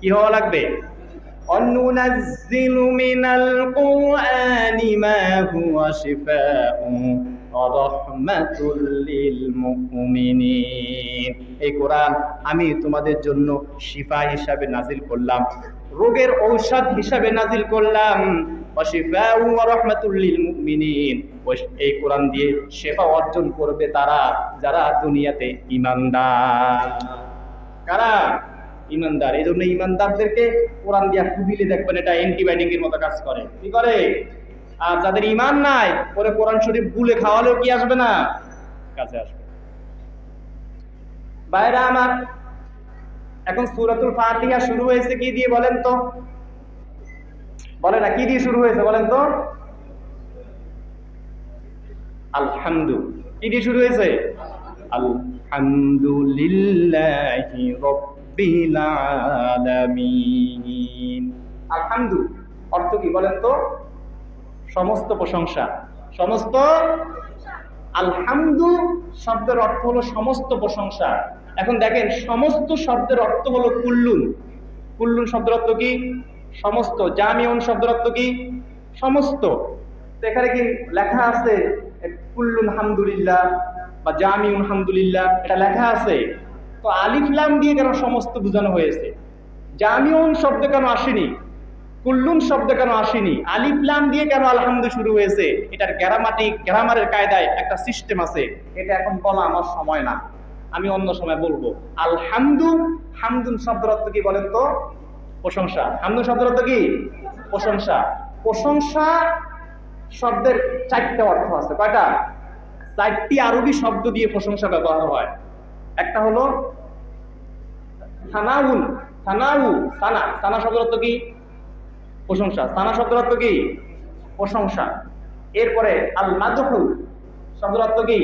কি হওয়া লাগবে? অনুনাজ্জিলু মিনাল কুরআনি মা হুয়া শিফাউ এই কোরআন আমি তোমাদের জন্য শিফা হিসাবে নাজিল করলাম, রোগের ঔষধ হিসাবে নাজিল করলাম এই কোরআন দিয়ে শেফা অর্জন করবে তারা যারা দুনিয়াতে ইমানদার কারা? ইমানদার। এই জন্য ইমানদারদেরকে কোরআন দিয়া ফুবিলে দেখবেন, এটা অ্যান্টিবায়োটিকের মতো কাজ করে। কি করে? আর যাদের ইমান নাই, ওরে কোরআন শরীফ গুলে খাওয়ালেও কি আসবে না? কাছে আসবে। বাইরা আমার, এখন সুরাতুল ফাতিহা শুরু হয়েছে, কি দিয়ে বলেন তো? বলে না, কি দিয়ে শুরু হয়েছে বলেন তো? আলহামদু। কি দিয়ে শুরু হয়েছে? আলহামদুলিল্লাহি রাব্বিল আলামিন। আলহামদু, অর্থ কি বলেন তো? সমস্ত প্রশংসা। সমস্ত? আলহামদু শব্দের অর্থ হলো সমস্ত প্রশংসা। এখন দেখেন, সমস্ত শব্দের অর্থ হলো কুল্লুন। কুল্লুন শব্দের অর্থ কি? সমস্ত। জামিউন শব্দের অর্থ কি? সমস্ত। এখানে কি লেখা আছে? কুল্লুন হামদুলিল্লাহ বা জামিউন হামদুলিল্লাহ, এটা লেখা আছে। তো আলিফ লাম দিয়ে কেন সমস্ত বোঝানো হয়েছে। জামিউন শব্দ কেন আসেনি? কুল্লুন শব্দ কেন আসেনি? আলিফ লাম দিয়ে কেন আলহামদু শুরু হয়েছে? এটার গ্রামাটিক, গ্রামারের কায়দায় একটা সিস্টেম আছে। এটা এখন বলা আমার সময় না। আমি অন্য সময় বলব। আলহামদু, হামদুন শব্দের অর্থ কি বলেন তো? প্রশংসা। হামদুন শব্দের অর্থ কি? প্রশংসা। প্রশংসা শব্দের চারটা অর্থ আছে। কয়টা? চারটি আরবি শব্দ দিয়ে প্রশংসা ব্যবহার হয়। একটা হলো সানাউন, সানাউ, সানা। সানা শব্দের অর্থ কি? প্রশংসা। সানা শব্দের অর্থ কি? প্রশংসা। এরপরে আল মাদহু শব্দের অর্থ কি?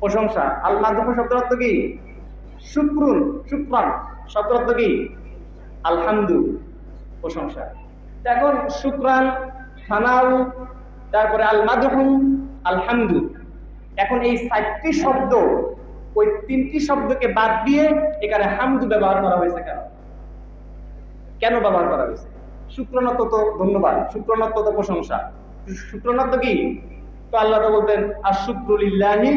প্রশংসা। আল মাদহু শব্দের অর্থ কি? শুক্রুন, শুক্রান শব্দের অর্থ কি? আলহামদু, প্রশংসা। এখন শুক্রান, সানাউ, তারপরে আল মাদহু আলহামদু। এখন এই চারটি শব্দ ওই তিনটি শব্দকে বাদ দিয়ে এখানে হামদু ব্যবহার করা হয়েছে কেন? কেন ব্যবহার করা হয়েছে? শুক্রনাথ তো ধন্যবাদ। শুক্রনাথ তো প্রশংসা। শুক্রনাথ কি? তো আল্লাহ তো বলতেন আর শুক্রুলিল্লাহি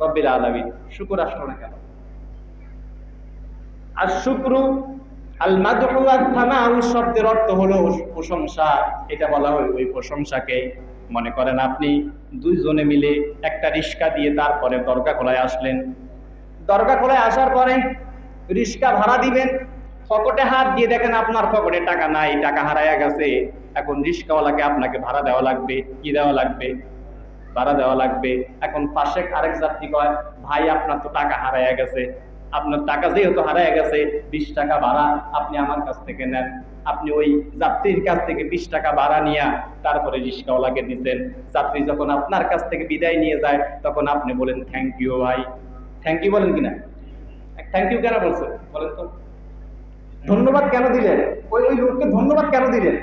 রব্বিল আলামিন। শুকর আসলো না কেন? আর শুক্রু আল মাদহু আর থানাউ শব্দের অর্থ হলো প্রশংসা। এটা বলা হয় ওই প্রশংসাকে মনে করেন আপনি দুইজনে মিলে একটা রিক্সা দিয়ে তারপরে দরগা খোলায় আসলেন। দরগা খোলায় আসার পরে রিক্সা ভাড়া দিবেন, পকেটে হাত দিয়ে দেখেন আপনার পকেটে টাকা নাই, টাকা হারায়া গেছে। এখন রিক্সাওয়ালাকে আপনাকে ভাড়া দেওয়া লাগবে, কি দেওয়া লাগবে? ভাড়া দেওয়া লাগবে। এখন পাশে আরেক যাত্রী কয়, ভাই, আপনার তো টাকা হারায়া গেছে। আপনার টাকা যেহেতু হারায়া গেছে, বিশ টাকা ভাড়া আপনি আমার কাছ থেকে নেন। আপনি ওই যাত্রীর কাছ থেকে বিশ টাকা ভাড়া নিয়ে তারপরে রিক্সাওয়ালাকে দিচ্ছেন যাত্রী যখন আপনার কাছ থেকে বিদায় নিয়ে যায়, তখন আপনি বলেন থ্যাংক ইউ ভাই। থ্যাংক ইউ বলেন কিনা? থ্যাংক ইউ কেন বলছেন বলেন তো। ধন্যবাদ কেন দিলেন? ওই ওই লোককে ধন্যবাদ কেন দিলেন?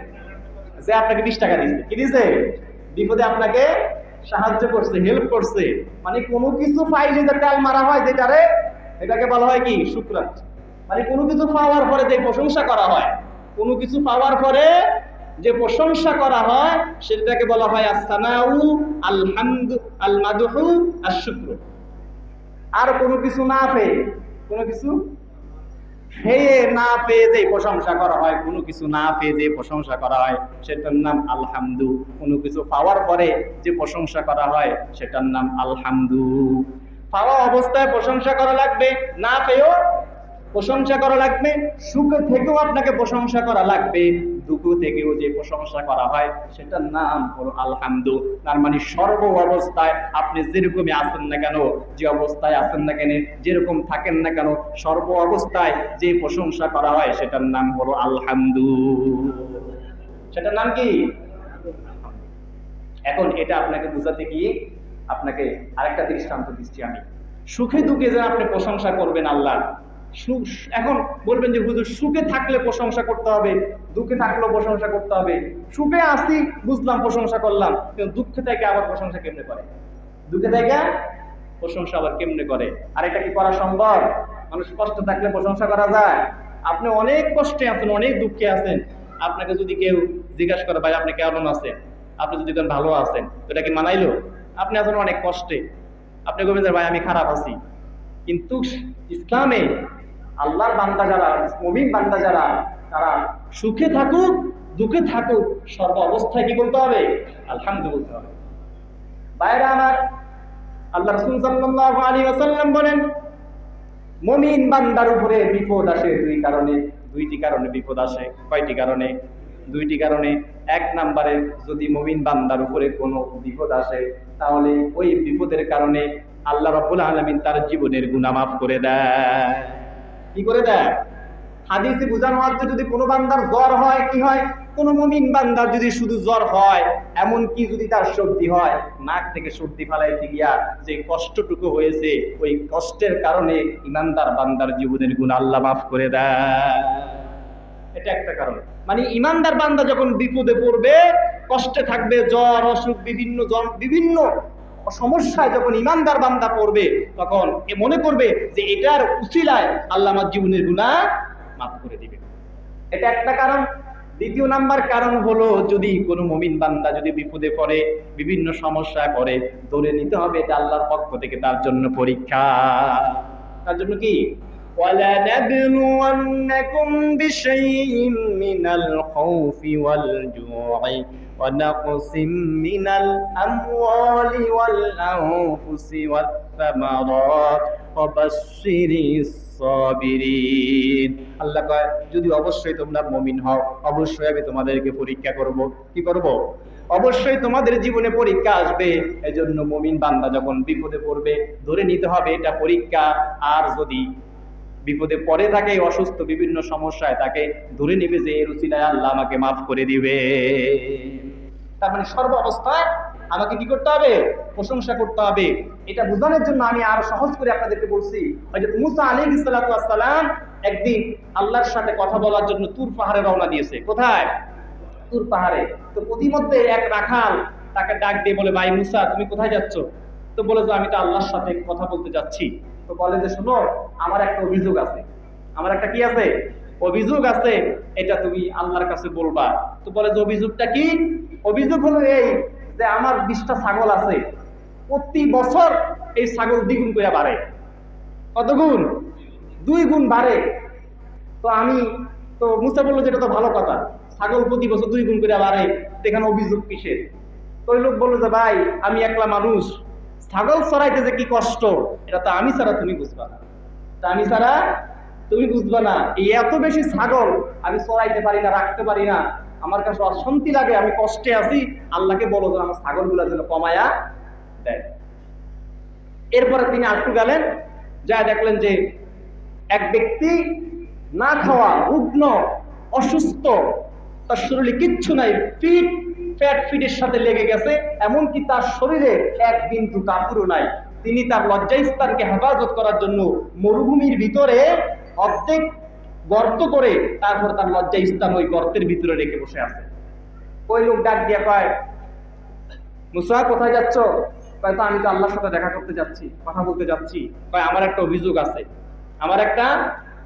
যে আপনাকে বিশ টাকা দিচ্ছে কি দিছে বিপদে আপনাকে সাহায্য করছে হেল্প করছে। মানে কোনো কিছু পাইলে যে তেল মারা হয় যেটারে এটাকে বলা হয় কি? শুক্রান মানে কোনো কিছু পাওয়ার পরে যে প্রশংসা করা হয় কোনো কিছু পাওয়ার পরে যে প্রশংসা করা হয়, সেটাকে বলা হয় আসানাউ আলহামদ আল মাদহু আর শুক্র আর কোনো কিছু না পেয়ে, কোনো কিছু? পেয়ে না পেয়ে যে প্রশংসা করা হয়, কোনো কিছু না পেয়ে যে প্রশংসা করা হয়, সেটার নাম আলহামদু। কোনো কিছু পাওয়ার পরে যে প্রশংসা করা হয়, সেটার নাম আলহামদু। পাওয়া অবস্থায় প্রশংসা করা লাগবে, না পেয়েও প্রশংসা করা লাগবে, সুখে থেকেও আপনাকে প্রশংসা করা লাগবে, দুঃখ থেকেও যে প্রশংসা করা হয় সেটার নাম হলো আলহামদু। তার মানে সর্ব অবস্থায় আপনি যেরকমই আছেন না কেন, যে অবস্থায় আছেন না কেন, যেরকম থাকেন না কেন, সর্ব অবস্থায় যে প্রশংসা করা হয় সেটার নাম হলো আলহামদু। সেটার নাম কি? এখন এটা আপনাকে বোঝাতে গিয়ে আপনাকে আরেকটা দৃষ্টান্ত দিচ্ছি আমি। সুখে দুঃখে যে আপনি প্রশংসা করবেন আল্লাহ এখন বলবেন যে হুজুর, সুখে থাকলে প্রশংসা করতে হবে, দুঃখে থাকলেও প্রশংসা করতে হবে। সুখে আসি বুঝলাম, প্রশংসা করলাম, কিন্তু দুঃখে থেকে আবার প্রশংসা কেমনে করে? দুঃখে থেকে প্রশংসা আবার কেমনে করে? আর এটা কি করা সম্ভব? মানুষ কষ্ট থাকলে প্রশংসা করা যায়। আপনি অনেক কষ্টে আছেন, অনেক দুঃখে আছেন। আপনাকে যদি কেউ জিজ্ঞাসা করে, ভাই, আপনি কেমন আছেন? আপনি যদি ভালো আছেন এটা কি মানাইলো? আপনি আছেন অনেক কষ্টে। আপনি বলবেন ভাই, আমি খারাপ আছি। কিন্তু ইসলামে আল্লাহর বান্দা যারা, মমিন বান্দা যারা, তারা সুখে থাকুক, দুঃখে থাকুক, সর্ব অবস্থায় কি বলতে হবে? আলহামদুলিল্লাহ বলতে হবে। বাইরে আমার আল্লাহ রসুল সাল্লাল্লাহু আলাইহি ওয়াসাল্লাম বলেন, মমিন বান্দার উপরে বিপদ আসে দুই কারণে, দুইটি কারণে বিপদ আসে, কয়টি কারণে? দুইটি কারণে, এক নাম্বারে যদি মমিন বান্দার উপরে কোনো বিপদ আসে, তাহলে ওই বিপদের কারণে আল্লাহ রাব্বুল আলামিন তার জীবনের গুনাহ মাফ করে দেয়। কি করে দেয়? হাদিসে বোঝানো হচ্ছে যদি কোনো বান্দার জ্বর হয়, কি হয়? কোন মমিন বান্দার যদি শুধু জ্বর হয় এমন কি যদি তার সর্দি হয়, নাক থেকে সর্দি ফালাইতে গিয়া যে কষ্টটুকু হয়েছে, ওই কষ্টের কারণে ইমানদার বান্দার জীবনের গুণ আল্লাহ মাফ করে দেয়। এটা একটা কারণ। মানে ইমানদার বান্দা যখন বিপদে পড়বে, কষ্টে থাকবে, জ্বর, অসুখ, বিভিন্ন বিভিন্ন সমস্যায় যখন ইমানদার বান্দা পড়বে তখন এ মনে করবে যে এটার উসিলায় আল্লাহ আমার জীবনের গুণা মাফ করে দিবে এটা একটা কারণ দ্বিতীয় নাম্বার কারণ হলো যদি কোনো মমিন বান্দা যদি বিপদে পড়ে বিভিন্ন সমস্যায় পড়ে ধরে নিতে হবে এটা আল্লাহর পক্ষ থেকে তার জন্য পরীক্ষা তার জন্য কি ولنبلونكم بشيء من الخوف والجوع ونقص من الأموال والأنفس والثمرات وبشر الصابرين আল্লাহ কয় যদি অবশ্যই তোমরা মমিন হও অবশ্যই আমি তোমাদেরকে পরীক্ষা করব কি করব অবশ্যই তোমাদের জীবনে পরীক্ষা আসবে এজন্য মমিন বান্দা যখন বিপদে পড়বে ধরে নিতে হবে এটা পরীক্ষা আর যদি বিপদে পড়ে থাকে অসুস্থ বিভিন্ন সমস্যায় তাকে ধরে নিবে যে এর উচিলায় আল্লাহ আমাকে মাফ করে দিবে তার মানে সর্ব অবস্থায় আমাকে কি করতে হবে? প্রশংসা করতে হবে। এটা বোঝানোর জন্য আমি আরও সহজ করে আপনাদেরকে বলছি। মুসা আলী সালাম একদিন আল্লাহর সাথে কথা বলার জন্য তুর পাহাড়ে রওনা দিয়েছে। কোথায়? তুর পাহাড়ে। তো প্রতিমধ্যে এক রাখাল তাকে ডাক দিয়ে বলে, ভাই মুসা, তুমি কোথায় যাচ্ছ? তো বলে, যে আমি তো আল্লাহর সাথে কথা বলতে যাচ্ছি। তো বলে যে, শোনো, আমার একটা অভিযোগ আছে। আমার একটা কি আছে? অভিযোগ আছে, এটা তুমি আল্লাহর কাছে বলবা। তো বলে যে অভিযোগটা কি? অভিযোগ হলো এই যে আমার বিশটা ছাগল আছে, প্রতি বছর এই ছাগল দ্বিগুণ করে বাড়ে। কত গুণ দুই গুণ বাড়ে। তো আমি, তো মুসা বলল যে এটা তো ভালো কথা, ছাগল প্রতি বছর দুই গুণ করে বাড়ে এখানে অভিযোগ কিসের? তো ওই লোক বলল যে, ভাই, আমি একলা মানুষ, ছাগল চড়াইতে যে কি কষ্ট, এটা তো আমি ছাড়া তুমি বুঝবা তা আমি ছাড়া তুমি বুঝবা না, এই এত বেশি ছাগল আমি চড়াইতে পারি না, রাখতে পারি না। আমার কাছে অশান্তি লাগে, আমি কষ্টে আছি। আল্লাহকে বলো যে আমার ছাগলগুলা যেন কমায়া দেয়। এরপরে তিনি আটটু গেলেন যা দেখলেন যে এক ব্যক্তি না খাওয়া, রুগ্ন, অসুস্থ, তার শরীরে কিচ্ছু নাই, ফিট, ফ্যাট, ফিটের সাথে লেগে গেছে, এমনকি তার শরীরে এক বিন্দু কাপড়ও নাই। তিনি তার লজ্জাস্থানকে হেফাজত করার জন্য মরুভূমির ভিতরে অর্ধেক গর্ত করে তারপর তার লজ্জাস্থান ওই গর্তের ভিতরে রেখে বসে আছে। ওই লোক ডাক দিয়ে কয়, মুসা, কোথায় যাচ্ছ? কয়, তো আমি তো আল্লাহর সাথে দেখা করতে যাচ্ছি, কথা বলতে যাচ্ছি। আমার একটা অভিযোগ আছে। আমার একটা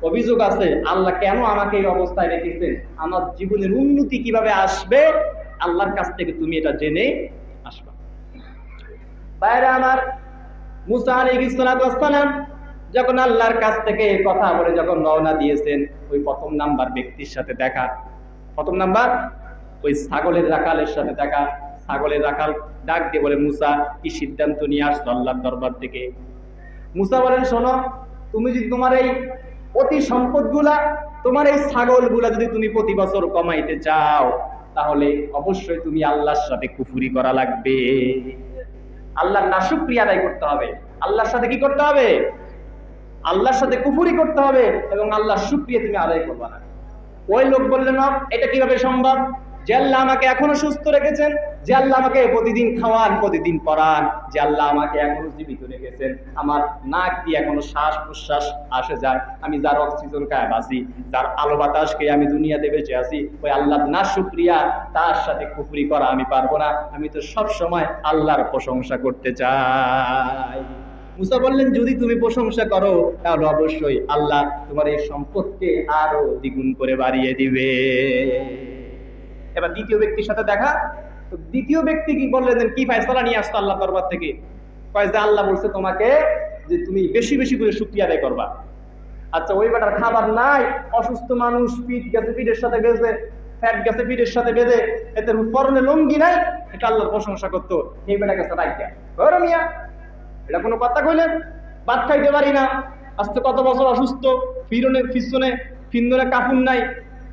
অভিযোগ আছে। আল্লাহ কেন আমাকে এই অবস্থায় রেখেছেন? আমার জীবনের উন্নতি কীভাবে আসবে? আল্লাহর কাছ থেকে তুমি এটা জেনে আসবা। বাইরে আমার মুসা আলাইহিসসালাম যখন আল্লাহর কাছ থেকে এই কথা বলে যখন রওনা দিয়েছেন, ওই প্রথম নাম্বার ব্যক্তির সাথে দেখা। প্রথম নাম্বার, ওই ছাগলের রাখালের সাথে দেখা। ছাগলের রাখাল ডাক দিয়ে বলে, মুসা, কি সিদ্ধান্ত নিয়ে আসছো আল্লাহর দরবার থেকে? মুসা বলেন, শোনো, তুমি যদি তোমার এই অতি সম্পদগুলা, তোমার এই ছাগলগুলা যদি তুমি প্রতি বছর কমাইতে চাও, তাহলে অবশ্যই তুমি আল্লাহর সাথে কুফুরি করা লাগবে। আল্লাহর নাশুক্রিয়া আদায় করতে হবে। আল্লাহর সাথে কি করতে হবে? আল্লাহর সাথে কুফুরি করতে হবে এবং আল্লাহর শুক্রিয়া তুমি আদায় করবে না। ওই লোক বললেন না, এটা কীভাবে সম্ভব? যে আল্লাহ আমাকে এখনও সুস্থ রেখেছেন, যে আল্লাহ আমাকে প্রতিদিন খাওয়ান, প্রতিদিন পড়ান, যে আল্লাহ আমাকে এখনও জীবিত রেখেছেন। আমার নাক দিয়ে এখনও শ্বাস প্রশ্বাস আসে যায়। আমি যার অক্সিজেন খায় বাঁচি, যার আলো বাতাসকে আমি দুনিয়াতে বেঁচে আছি, ওই আল্লাহ না শুক্রিয়া, তার সাথে কুফরি করা আমি পারব না। আমি তো সব সময় আল্লাহর প্রশংসা করতে চাই। মুসা বললেন, যদি তুমি প্রশংসা করো, তাহলে অবশ্যই আল্লাহ তোমার এই সম্পদকে আরও দ্বিগুণ করে বাড়িয়ে দিবে। এবার দ্বিতীয় ব্যক্তির সাথে দেখা। তো দ্বিতীয় ব্যক্তি কি বললেন কি ফায়সালা নিয়ে আসতো আল্লাহ দরবার থেকে? কয় যে, আল্লাহ বলছে তোমাকে যে, তুমি বেশি বেশি করে শুক্রিয়া আদায় করবা। আচ্ছা ওই বেটার খাবার নাই, অসুস্থ মানুষ পিঠ গেছে পিঠের সাথে বেঁধে, ফ্যাট গেছে পিঠের সাথে বেঁধে, এতে পরনে লঙ্গি নাই, এটা আল্লাহর প্রশংসা করতো। এই বেটা গেছে রাইকা ওরে মিয়া এটা কোনো কথা কইলেন ভাত খাইতে পারি না। আজকে কত বছর অসুস্থ ফিরনে ফিসনে ফিন্দনে কাপুন নাই,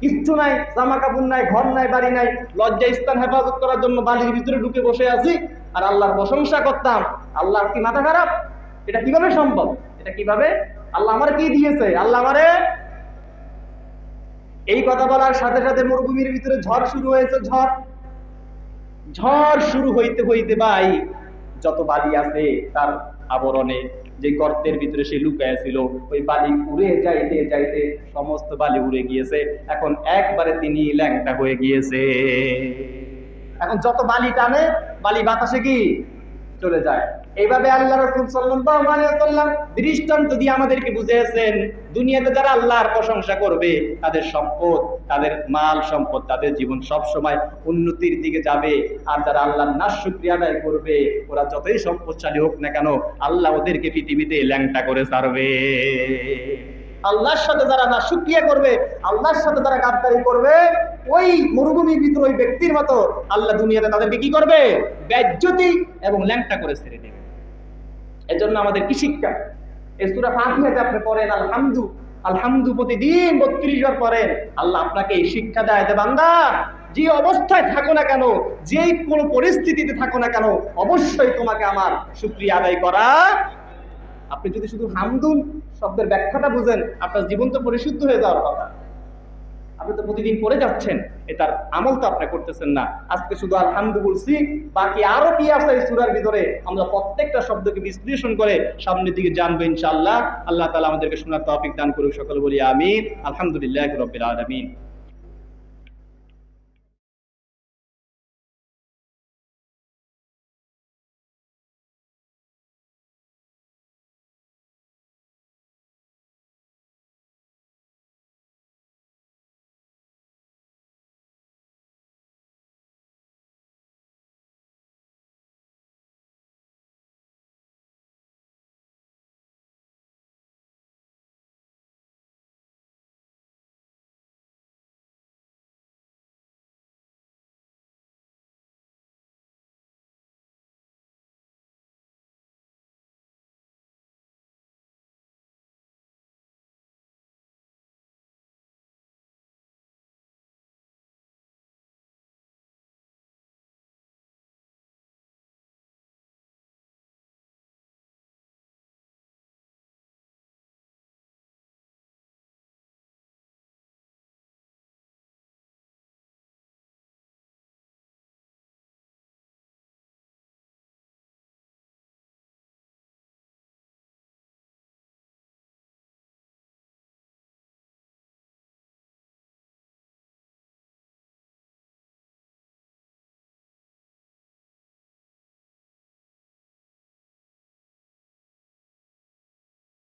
কিচ্ছু নাই জামা কাপড় নাই, ঘর নাই, বাড়ি নাই লজ্জা স্থান হেফাজত করার জন্য বালির ভিতরে ঢুকে বসে আছি আর আল্লাহর প্রশংসা করতাম। আল্লাহর কি মাথা খারাপ? এটা কীভাবে সম্ভব? এটা কীভাবে? আল্লাহ আমার কি দিয়েছে? আল্লাহ আমারে এই কথা বলার সাথে সাথে মরুভূমির ভিতরে ঝড় শুরু হয়েছে, ঝড়। ঝড় শুরু হইতে হইতে ভাই যত বালি আছে তার আবরণে যে গর্তের ভিতরে সে লুকায় ছিল, ওই বালি উড়ে যাইতে যাইতে সমস্ত বালি উড়ে গিয়েছে। এখন একবারে তিনি ল্যাংটা হয়ে গিয়েছে। এখন যত বালি টানে, বালি বাতাসে কি? চলে যায়। এইভাবে আল্লাহ রসুল ওয়াসাল্লাম দৃষ্টান্ত দিয়ে আমাদেরকে বুঝিয়েছেন, দুনিয়াতে যারা আল্লাহর প্রশংসা করবে, তাদের সম্পদ, তাদের মাল সম্পদ, তাদের জীবন সব সময় উন্নতির দিকে যাবে। আর যারা আল্লাহর নাশ শুকরিয়া আদায় করবে, ওরা যতই সম্পদশালী হোক না কেন, আল্লাহ ওদেরকে পৃথিবীতে ল্যাংটা করে ছাড়বে। আল্লাহর সাথে যারা না শুক্রিয়া করবে, আল্লাহর সাথে যারা গাদ্দারি করবে, ওই মরুভূমির ভিতরে ওই ব্যক্তির মতো আল্লাহ দুনিয়াতে তাদেরকে কি করবে? ব্যাজ্যতি এবং ল্যাংটা করে ছেড়ে দেবে। এজন্য আমাদের কি শিক্ষা? এই সুরা ফাতিহাতে আপনি পড়েন, আলহামদু আলহামদু প্রতিদিন বত্রিশ বার পড়েন, আল্লাহ আপনাকে এই শিক্ষা দেয় যে, বান্দা, যে অবস্থায় থাকো না কেন যে কোনো পরিস্থিতিতে থাকো না কেন, অবশ্যই তোমাকে আমার শুক্রিয়া আদায় করা। আপনি যদি শুধু হামদুন শব্দের ব্যাখ্যাটা বুঝেন, আপনার জীবন তো পরিশুদ্ধ হয়ে যাওয়ার কথা। আপনি তো প্রতিদিন পড়ে যাচ্ছেন এটার আমল তো আপনি করতেছেন না। আজকে শুধু আলহামদু বলছি, বাকি আরও কি আছে এই সুরার ভিতরে? আমরা প্রত্যেকটা শব্দকে বিশ্লেষণ করে সামনের দিকে জানব ইনশাআল্লাহ। আল্লাহ তালা আমাদেরকে শোনার তফিক দান করুক সকল বলি আমি আলহামদুলিল্লাহ রবিল আলমিন।